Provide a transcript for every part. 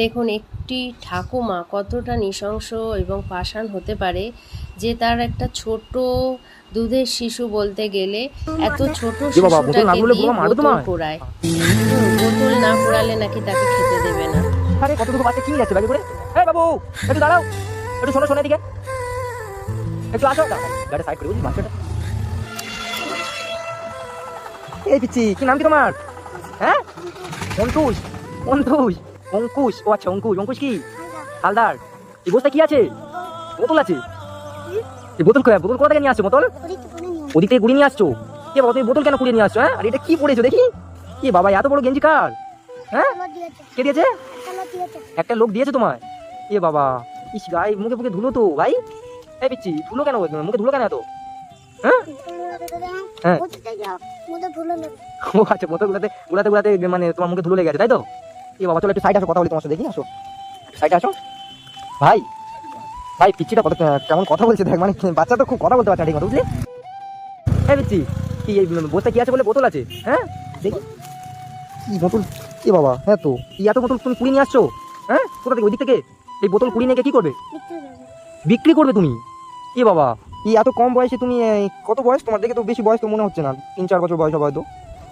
দেখুন একটি ঠাকুমা কতটা নৃশংস এবং পাষাণ হতে পারে যে তার একটা ছোট দুধের শিশু বলতে গেলে এত ছোট বোতল না শিশুটাকে দিয়ে বোতল পোড়ায়। বোতল না পোড়ালে নাকি তাকে খেতে দেবে না। আরে কতটুকু বাচ্চা কি যাচ্ছে ব্যাগে করে এই বাবু একটু দাঁড়াও। একটু শোনো শোনো এদিকে। একটু আসো। গাড়ি সাইড করে বাচ্চাটা এই পিচ্ছি কি নাম কি তোমার? হ্যাঁ? অঙ্কুশ অঙ্কুশ অঙ্কুশ, ও আচ্ছা অঙ্কুশ অঙ্কুশ কি? হালদার, এই বস্তা কি আছে? বোতল আছে? এই বোতল বোতল কোথা থেকে নিয়ে আসছো, বোতল? ওদিক থেকে গুড়ি নিয়ে আসছো? কে বাবা, তুমি বোতল কেন কুড়িয়ে নিয়ে আসছো হ্যাঁ? আর এটা কি পড়েছো, দেখি? কি বাবা, এত বড় গেঞ্জি কার? হ্যাঁ? কে দিয়েছে? একটা লোক দিয়েছে তোমায়। এ বাবা, ইস গাই, মুখে মুখে ধুলো তো, ভাই। এই পিচ্ছি, ধুলো কেন মুখে ধুলো কেন এত? হ্যাঁ? হ্যাঁ। ও আচ্ছা বোতল গুলাতে গুলাতে গুলাতে মানে তোমার মুখে ধুলো লেগে গেছে, তাই তো? এ বাবা, চলো একটু সাইড আসো, কথা বলি তোমার সাথে, দেখি আসো। সাইড আসো। ভাই ভাই, পিচ্ছিটা কত কেমন কথা বলছে দেখ মানে বাচ্চা তো খুব কথা বলতে পারছে ঠিক মতো, বুঝলি? এই পিচ্ছি কি এই বস্তা কি আছে বলে বোতল আছে? হ্যাঁ? দেখি। কি বোতল? কি বাবা হ্যাঁ তো এই এত বোতল তুমি কুড়ি নিয়ে আসছো? হ্যাঁ? কোথা থেকে ওই দিক থেকে? এই বোতল কুড়ি নিয়ে কি করবে? বিক্রি করবে তুমি? এ বাবা, এই এত কম বয়সে তুমি কত বয়স? তোমার দেখে তো বেশি বয়স তো মনে হচ্ছে না, তিন চার বছর বয়স হবে হয়তো।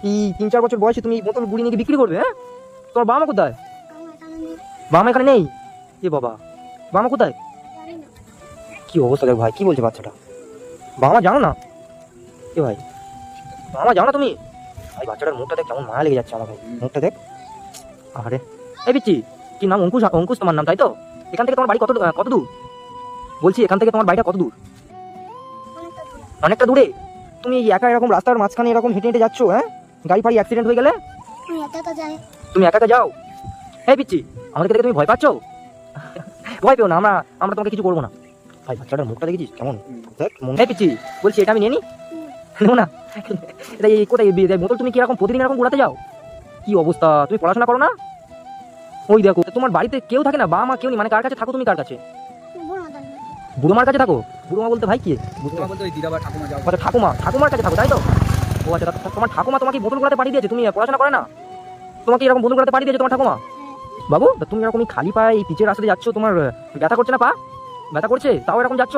এই তিন চার বছর বয়সে তুমি এই বোতল গুড়ি নিয়ে বিক্রি করবে হ্যাঁ? তোমার বাবা মা কোথায়? বাবা মা এখানে নেই? এ বাবা বাবা মা কোথায়? কি অবস্থা দেখ ভাই, কি বলছে বাচ্চাটা? বাবা মা জানো না? এ ভাই, বাবা মা জানো না তুমি? ভাই, বাচ্চাটার মুখটা দেখ, কেমন মায়া লেগে যাচ্ছে আমার ভাই। মুখটা দেখ। আরে এই পিচ্ছি কি নাম? অঙ্কুশ অঙ্কুশ তোমার নাম, তাই তো? এখান থেকে তোমার বাড়ি কত কত দূর? বলছি, এখান থেকে তোমার বাড়িটা কত দূর? অনেকটা দূরে? তুমি একা এরকম রাস্তার মাঝখানে এরকম হেঁটে হেঁটে যাচ্ছ হ্যাঁ? গাড়ি ফাড়ি অ্যাক্সিডেন্ট হয়ে গেলে? তুমি একা একা যাও। এই পিচ্ছি আমাদেরকে দেখে তুমি ভয় পাচ্ছ? ভয় পেও না আমরা আমরা তোমাকে কিছু করব না। ভাই বাচ্চাটার মুখটা দেখেছিস? কেমন? দেখ মন- পিচ্ছি বলছি এটা আমি নিয়ে নি? নেব না। এটা এই কোথায় বোতল তুমি কি এরকম প্রতিদিন এরকম ঘোরাতে যাও? কি অবস্থা তুমি পড়াশোনা করো না? ওই দেখো তোমার বাড়িতে কেউ থাকে না বাবা মা কেউ নেই মানে কার কাছে থাকো তুমি কার কাছে? বুড়ো মার কাছে থাকো? বুড়ো মা বলতে ভাই কি? ঠাকুমা আচ্ছা ঠাকুমা ঠাকুমার কাছে থাকো তাই তো? ও আচ্ছা তোমার ঠাকুমা তোমাকে বোতল গুলাতে পাঠিয়ে দিয়েছে তুমি পড়াশোনা করে না? তোমাকে এরকম বোতল গুলাতে পাঠিয়ে দিয়েছে তোমার ঠাকুমা। বাবু তুমি এরকম খালি পায়ে এই পিচের রাস্তাতে যাচ্ছ, তোমার ব্যথা করছে না পা? ব্যথা করছে? তাও এরকম যাচ্ছ?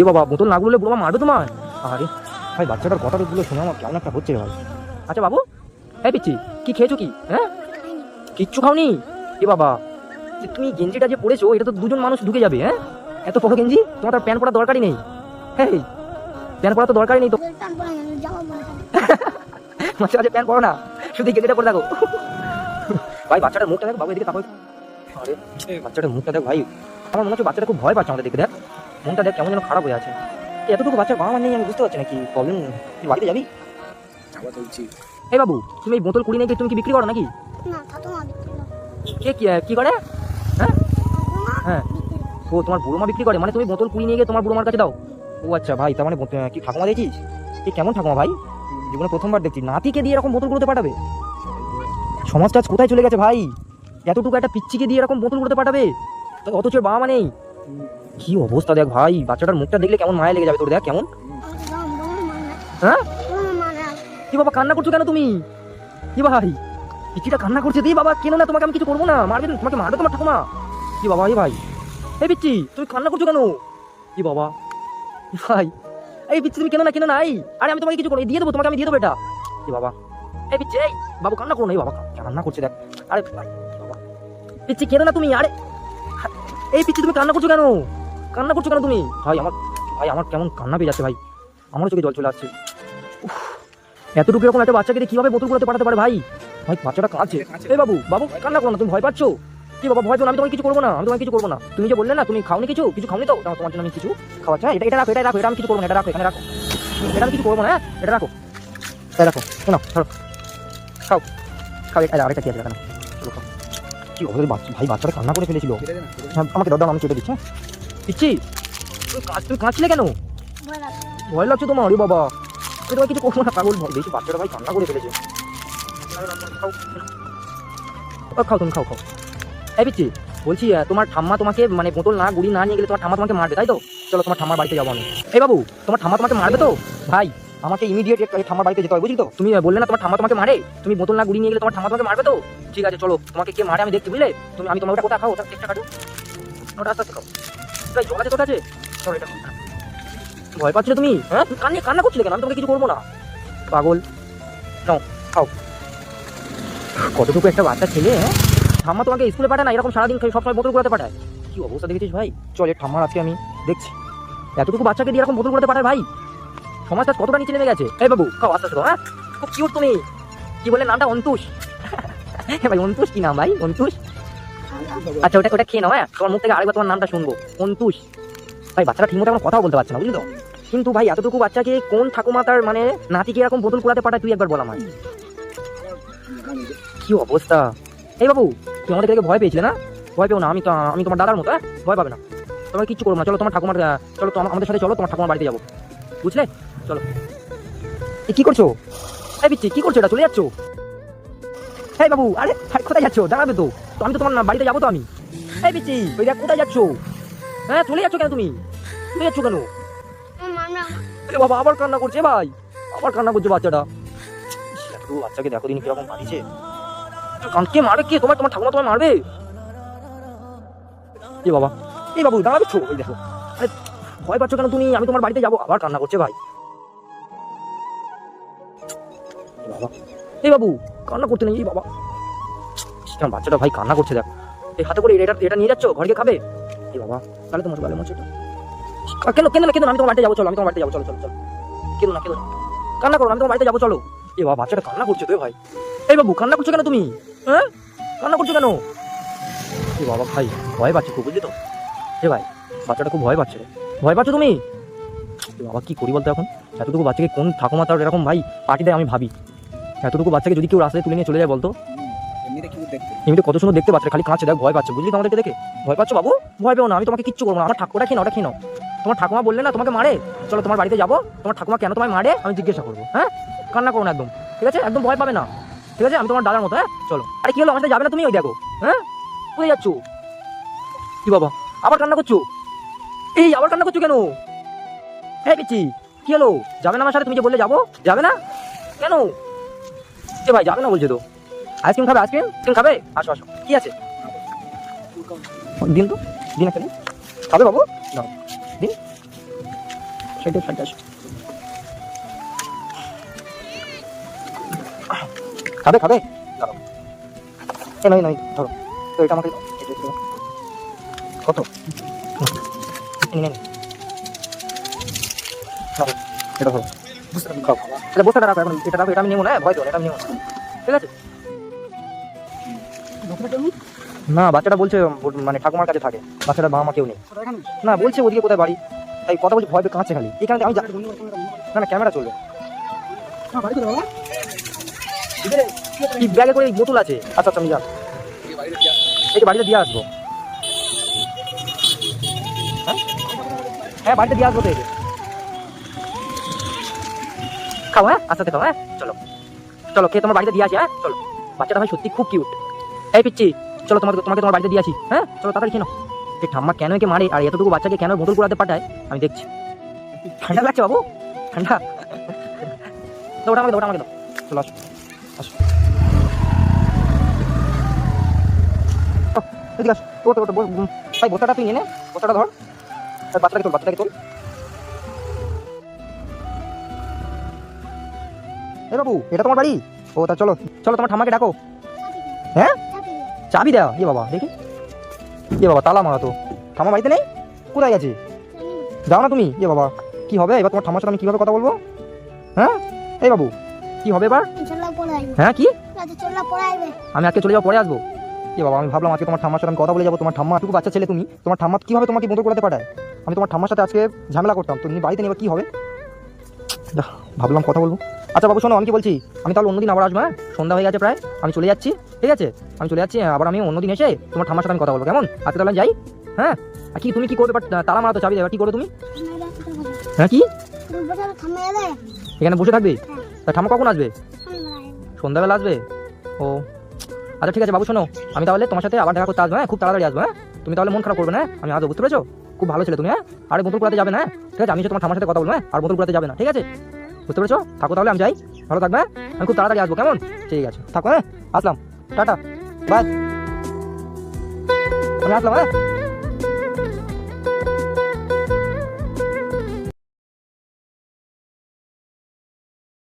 এ বাবা, বোতল না গুলো মা মারবে তোমার আরে, ভাই, বাচ্চাটার কথাগুলো শুনে আমার কেমন একটা হচ্ছে ভাই। আচ্ছা বাবু, এই পিচ্ছি, কি খেয়েছো কি? হ্যাঁ? কিচ্ছু খাওনি? এ বাবা, যে তুমি গেঞ্জিটা যে পড়েছো এটা তো দুজন মানুষ ঢুকে যাবে হ্যাঁ? এত বড় গেঞ্জি, তোমার তার প্যান্ট পরার দরকারই নেই। হ্যাঁ প্যান্ট পরা তো দরকারই নেই তো। মাঝে মাঝে প্যান্ট পরো না। শুধু গেঞ্জিটা পরে দেখো ভাই বাচ্চাটার মুখটা দেখ বাবু এদিকে তাকাও আরে বাচ্চাটার মুখটা দেখ ভাই। আমার মনে হচ্ছে বাচ্চাটা খুব ভয় পাচ্ছে আমাদের দেখে দেখ। মনটা দেখ কেমন যেন খারাপ হয়ে আছে। এতটুকু বাচ্চার বাবা মা নেই আমি বুঝতে পারছি না কি প্রবলেম তুই বাড়িতে যাবি? যাওয়া এই বাবু তুমি এই বোতল কুড়ি নিয়ে গিয়ে তুমি কি বিক্রি করো নাকি? কে কি কি করে? হ্যাঁ? হ্যাঁ। ও তোমার বুড়ো মা বিক্রি করে? মানে তুমি বোতল কুড়ি নিয়ে গিয়ে তোমার বুড়ো মার কাছে দাও। ও আচ্ছা ভাই, তার মানে কি ঠাকুমা দেখছিস? কি কেমন ঠাকুমা ভাই? জীবনে প্রথমবার দেখছি। নাতিকে দিয়ে এরকম বোতলগুলোতে পাঠাবে? সমাজটা কোথায় চলে গেছে ভাই? এতটুকু একটা পিচ্ছিকে দিয়ে এরকম বোতলগুলোতে পাঠাবে? অথচ বাবা মা নেই। কি অবস্থা দেখ ভাই, বাচ্চাটার মুখটা দেখলে কেমন মায়া লেগে যাবে তোর, দেখ কেমন। হ্যাঁ? কি বাবা, কান্না করছ কেন তুমি? কি ভাই? পিচ্ছিটা কান্না করছে, দিয়ে বাবা কেন না, তোমাকে আমি কিছু করব না? মারবে তোমাকে মারবে তোমার ঠাকুমা। কি বাবা এই ভাই? এই পিচ্ছি তুমি কান্না করছ কেন? কি বাবা? ভাই এই পিচ্ছি তুমি কেন না কেন না? এই আরে আমি তোমাকে কিছু করব দিয়ে দেবো তোমাকে আমি দিয়ে দেবো এটা। কি বাবা এই পিচ্ছি এই বাবু কান্না করো না এই বাবা কান্না করছে দেখ। আরে ভাই, বাবা। পিচ্ছি কেন না তুমি? আরে এই পিচ্ছি তুমি কান্না করছ কেন? কান্না করছ কেন তুমি? ভাই আমার ভাই আমার কেমন কান্না পেয়ে যাচ্ছে ভাই। আমারও চোখে জল চলে আসছে। উফ, এতটুকু এরকম একটা বাচ্চাকে কীভাবে বোতল গুলোতে পাঠাতে পারে ভাই? ভাই বাচ্চাটা কাঁদছে। এই বাবু বাবু কান্না করো না তুমি ভয় পাচ্ছ? কি বাবা ভয় পেও আমি তোমাকে কিছু করব না আমি তোমাকে কিছু করব না। তুমি যে বললে না তুমি খাওনি কিছু? কিছু খাওনি তো? দাও, তোমার জন্য আমি কিছু খাওয়া হ্যাঁ এটা এটা রাখো এটা রাখো এটা আমি কিছু করব না এটা রাখো এখানে রাখো। এটা আমি কিছু করব না হ্যাঁ? এটা রাখো। এটা রাখো শোনো ধরো। খাও। খাও এটা আরেকটা কি আছে দেখানো কি হবে বাচ্চা ভাই বাচ্চাটা কান্না করে ফেলেছিল। হ্যাঁ আমাকে দাও, আমি কেটে দিচ্ছি হ্যাঁ? দিচ্ছি? তুমি কাঁচ- তুমি কাঁদছিলে কেন? ভয় লাগছে। তোমার আরে বাবা। আমি তোমার কিছু করব না পাগল। ভয় বেশি বাচ্চাটা ভাই কান্না করে ফেলেছে। খাও ও, খাও তুমি খাও খাও। এই পিচ্ছি, বলছি তোমার ঠাম্মা তোমাকে মানে বোতল না, গুড়ি না নিয়ে গেলে তোমার ঠাম্মা তোমাকে মারবে, তাই তো? চলো, তোমার ঠাম্মার বাড়িতে যাব আমি। এই বাবু, তোমার ঠাম্মা তোমাকে মারবে তো? ভাই, আমাকে ইমিডিয়েট ঠাম্মার বাড়িতে যেতে হবে, বুঝলি তো? তুমি বললে না তোমার ঠাম্মা তোমাকে মারে? তুমি বোতল না, গুড়ি নিয়ে গেলে তোমার ঠাম্মা তোমাকে মারবে তো? ঠিক আছে, চলো, তোমাকে কে মারে আমি দেখছি, বুঝলে? তুমি, আমি তোমার ওটা কোথায় খাও ওটা চেষ্টা কাটো ওটা আস্তে আস্তে খাও। ভাই, জল আছে তোর কাছে? চলো, এটা। ভয় পাচ্ছিলে তুমি? হ্যাঁ? তুমি কান্না কান্না করছিলে কেন? আমি তোমাকে কিছু করব না। পাগল। নাও, খাও। কতটুকু একটা বাচ্চা ছেলে হ্যাঁ? ঠাম্মা তোমাকে স্কুলে পাঠায় না? এরকম সারাদিন সবসময় বোতল করাতে পাঠায়। কি অবস্থা দেখেছিস ভাই? চল, এর ঠাম্মার আজকে আমি দেখছি। এতটুকু বাচ্চাকে দিয়ে এরকম বোতল করাতে পাঠায় ভাই? সমাজ সমাজটা কতটা নিচে নেমে গেছে? এই বাবু, খাও, আস্তে আস্তে হ্যাঁ? খুব কিউট তুমি। কি বলে নামটা? অন্তুষ। ভাই, অন্তুষ কি নাম ভাই? অন্তুষ? আচ্ছা ওটা ওটা খেয়ে নাও হ্যাঁ? তোমার মুখ থেকে আরেকবার তোমার নামটা শুনব। অন্তুষ। ভাই, বাচ্চাটা ঠিকমতো এখন কথাও বলতে পারছে না, বুঝলি তো? কিন্তু ভাই, এতটুকু বাচ্চাকে কোন ঠাকুমা তার মানে নাতিকে এরকম বোতল কুড়াতে পাঠায়, তুই একবার বলা ভাই কি অবস্থা? এই বাবু তুমি আমাদের দেখে ভয় পেয়েছিলে না? ভয় পেও না, আমি তো, আমি তোমার দাদার মতো হ্যাঁ? ভয় পাবে না। তোমার কিচ্ছু করব না, চলো তোমার ঠাকুমার চলো তোমার আমাদের সাথে চলো, তোমার ঠাকুমার বাড়িতে যাব। বুঝলে? চলো। এ, কি করছ? এই বিচ্ছি, কি করছ এটা? চলে যাচ্ছো? হ্যাঁ বাবু, আরে কোথায় যাচ্ছো? দাঁড়াবে তো। তো আমি তো তোমার বাড়িতে যাব তো আমি। এই বিচ্ছি, ওই দেখ, কোথায় যাচ্ছো? হ্যাঁ চলে যাচ্ছো কেন তুমি? চলে যাচ্ছো কেন? বাবা, আবার কান্না করছে ভাই। আবার কান্না করছে বাচ্চাটা। বাচ্চাকে দেখো দিন কীরকম কাঁদিছে। কান কে মারবে কে? তোমার তোমার ঠাকুমা তোমার মারবে? এ বাবা এই বাবু দাঁড়াবে ছো এই দেখো। আরে, ভয় পাচ্ছ কেন তুমি? আমি তোমার বাড়িতে যাব। আবার কান্না করছে ভাই। বাবা এই বাবু, কান্না করতে নেই বাবা। কেমন বাচ্চাটা ভাই, কান্না করছে, দেখ। এই হাতে করে এটা এটা নিয়ে যাচ্ছ? ঘরকে খাবে? এই বাবা, তাহলে তো মশা ভালো মনে কেন কেন না কেন, আমি তোমার বাড়িতে যাব, চলো, আমি তোমার বাড়িতে যাব, চলো চলো চলো। কেন না, কেন কান্না করো, আমি তোমার বাড়িতে যাব, চলো। এ বাবা, বাচ্চাটা কান্না করছে তো ভাই। এই বাবু, কান্না করছ কেন তুমি? হ্যাঁ? কান্না করছ কেন? এ বাবা ভাই ভয় পাচ্ছে খুব বুঝলি তো? এ ভাই বাচ্চাটা খুব ভয় পাচ্ছে ভয় পাচ্ছ তুমি? বাবা কি করি বলতো এখন? এতটুকু বাচ্চাকে কোন ঠাকুমা তার এরকম ভাই পার্টি দেয় আমি ভাবি। এতটুকু বাচ্চাকে যদি কেউ রাস্তায় তুলে নিয়ে চলে যায় বলতো? এমনিতে কত সুন্দর দেখতে পাচ্ছে খালি কাঁচে দেখ ভয় পাচ্ছে বুঝলি তো আমাদেরকে দেখে? ভয় পাচ্ছ বাবু? ভয় পেও না আমি তোমাকে কিচ্ছু করব না আমার ঠাকুরটা খেয়ে ওটা খেয়ে নাও। তোমার ঠাকুমা বললে না তোমাকে মারে? চলো তোমার বাড়িতে যাব। তোমার ঠাকুমা কেন তোমায় মারে? আমি জিজ্ঞাসা করব হ্যাঁ? কান্না করো না একদম ঠিক আছে? একদম ভয় পাবে না। ঠিক আছে? আমি তোমার দাদার মতো হ্যাঁ? চলো। আরে, কি হলো? আমার যাবে না তুমি? ওই দেখো। হ্যাঁ? কোথায় যাচ্ছ? কি বাবা? আবার কান্না করছ? এই, আবার কান্না করছ কেন? হ্যাঁ পিচ্ছি, কি হলো? যাবে না আমার সাথে? তুমি যে বললে যাব, যাবে না? কেন? এ ভাই, যাবে না বলছে তো। আইসক্রিম খাবে, আইসক্রিম? আইসক্রিম খাবে? আসো আসো। কি আছে? দিন তো, দিন একটা খাবে বাবু? নাও দিন। সাইডে সাইডে খাবে খাবে? দাঁড়াও। এ নয় নয় ধরো। তো এটা আমাকে। কত? এটা ধরো। খাও। এটা বস্তাটা রাখো এখন এটা রাখো এটা আমি নেব না হ্যাঁ? ভয় এটা আমি নেব না। ঠিক আছে? না বাচ্চাটা বলছে মানে ঠাকুমার কাছে থাকে। বাচ্চাটা বাবা মা কেউ নেই। না বলছে ওদিকে কোথায় বাড়ি? তাই কথা বলছে ভয় পেয়ে কাঁদছে খালি। এখানে আমি না না ক্যামেরা চলবে। কি ব্যাগে করে বোতল আছে? আচ্ছা আচ্ছা আমি যান এই বাড়িতে দিয়ে আসব। হ্যাঁ? হ্যাঁ বাড়িতে দিয়ে আসব তো খাও হ্যাঁ? আস্তে খাও হ্যাঁ? চলো। চলো, কে তোমার বাড়িতে দিয়ে আসি হ্যাঁ? চলো। বাচ্চাটা ভাই সত্যি খুব কিউট এই পিচ্ছি, চলো তোমাকে তোমাকে তোমার বাড়িতে দিয়ে আসি হ্যাঁ? চলো তাড়াতাড়ি নাও। এই ঠাম্মা কেন একে মারে? আর এতটুকু বাচ্চাকে কেন বোতল করাতে পাঠায়? আমি দেখছি। ঠান্ডা লাগছে বাবু? ঠান্ডা। ওটা আমাকে ওটা আমাকে দাও চলো, আসো। এদিকে ওটা ওটা ভাই বস্তাটা তুই নিয়ে নে বস্তাটা ধর আর বাচ্চাটাকে তোল বাচ্চাটাকে তোল এ বাবু এটা তোমার বাড়ি ও তা চলো চলো তোমার ঠাম্মাকে ডাকো হ্যাঁ চাবি দেওয়া এ বাবা দেখি এ বাবা তালা মারা তো ঠাম্মা বাড়িতে নেই কোথায় গেছে যাও না তুমি এ বাবা কি হবে এবার তোমার ঠাম্মার সাথে আমি কীভাবে কথা বলব হ্যাঁ এই বাবু কি হবে এবার হ্যাঁ কি? আমি আজকে চলে যাব পরে আসব। এ বাবা আমি ভাবলাম আজকে তোমার ঠাম্মার সাথে আমি কথা বলে যাব। তোমার ঠাম্মা টুকু বাচ্চা ছেলে তুমি তোমার ঠাম্মা কীভাবে তোমাকে বোতল করাতে পাঠায়? আমি তোমার ঠাম্মার সাথে আজকে ঝামেলা করতাম। তুমি বাড়িতে নেবে কি হবে? ভাবলাম কথা বলব। আচ্ছা বাবু শোনো আমি কি বলছি? আমি তাহলে অন্যদিন আবার আসব হ্যাঁ? সন্ধ্যা হয়ে গেছে প্রায়। আমি চলে যাচ্ছি ঠিক আছে? আমি চলে যাচ্ছি আবার আমি অন্যদিন এসে তোমার ঠাম্মার সাথে আমি কথা বলব কেমন? আজকে তাহলে যাই হ্যাঁ? আর কি তুমি কি করবে? বাট তালা মারা তো চাবি দেবে কি করবে তুমি? হ্যাঁ কি? এখানে বসে থাকবে? তা ঠাম্মা কখন আসবে? সন্ধ্যাবেলা আসবে? ও। আচ্ছা ঠিক আছে, বাবু, শোনো। আমি তাহলে তোমার সাথে আবার দেখা করতে আসব হ্যাঁ? খুব তাড়াতাড়ি আসব হ্যাঁ? তুমি তাহলে মন খারাপ করবে না হ্যাঁ? আমি আসব, বুঝতে পেরেছ? খুব ভালো ছেলে তুমি হ্যাঁ? আর বোতল করাতে যাবে না হ্যাঁ? ঠিক আছে, আমি তোমার ঠামার সাথে কথা বলব হ্যাঁ? আর বোতল করাতে যাবে না, ঠিক আছে? বুঝতে পেরেছ? থাকো তাহলে, আমি যাই। ভালো থাকবে? আমি খুব তাড়াতাড়ি আসব, কেমন? ঠিক আছে, থাকো হ্যাঁ? আসলাম। টাটা। বাই। আমি আসলাম হ্যাঁ?